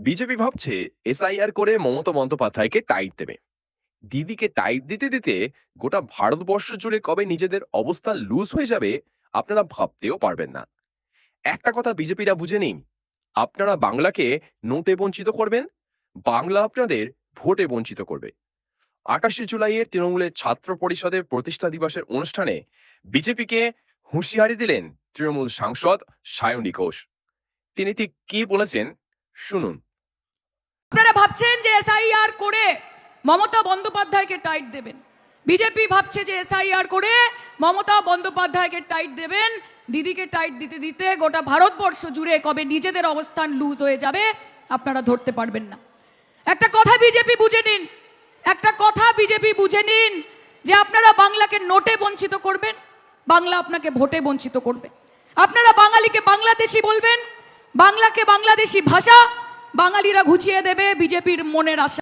BJP ভাবছে SIR করে মমতা বন্দ্যোপাধ্যায়কে টাইট দেবে। দিদিকে টাইট দিতে দিতে গোটা ভারতবর্ষ জুড়ে কবে নিজেদের অবস্থা লুজ হয়ে যাবে, আপনারা ভাবতেও পারবেন না। একটা কথা বিজেপিরা বুঝে নিন, আপনারা বাংলাকে নোটে বঞ্চিত করবেন, বাংলা আপনাদের ভোটে বঞ্চিত করবে। আকাশে জুলাইয়ের তৃণমূলের ছাত্র পরিষদের প্রতিষ্ঠা দিবসের অনুষ্ঠানে বিজেপিকে হুঁশিয়ারি দিলেন তৃণমূল সাংসদ সায়নী ঘোষ। তিনি ঠিক কি বলেছেন শুনুন। ভাবছেন যে এসআইআর করে মমতা বন্দ্যোপাধ্যায়কে টাইট দেবেন। বিজেপি ভাবছে যে এসআইআর করে মমতা বন্দ্যোপাধ্যায়কে টাইট দেবেন। দিদিকে টাইট দিতে দিতে গোটা ভারতবর্ষ জুড়ে কবে নিজেদের অবস্থান লুজ হয়ে যাবে আপনারা ধরতে পারবেন না। একটা কথা বিজেপি বুঝে নিন, একটা কথা বিজেপি বুঝে নিন যে আপনারা বাংলাকে নোটে বঞ্চিত করবেন, বাংলা আপনাকে ভোটে বঞ্চিত করবে। আপনারা বাঙালিকে বাংলাদেশি বলবেন, বাংলাকে বাংলাদেশি ভাষা বাঙালিরা ঘুচিয়ে দেবে বিজেপির মনের আশা।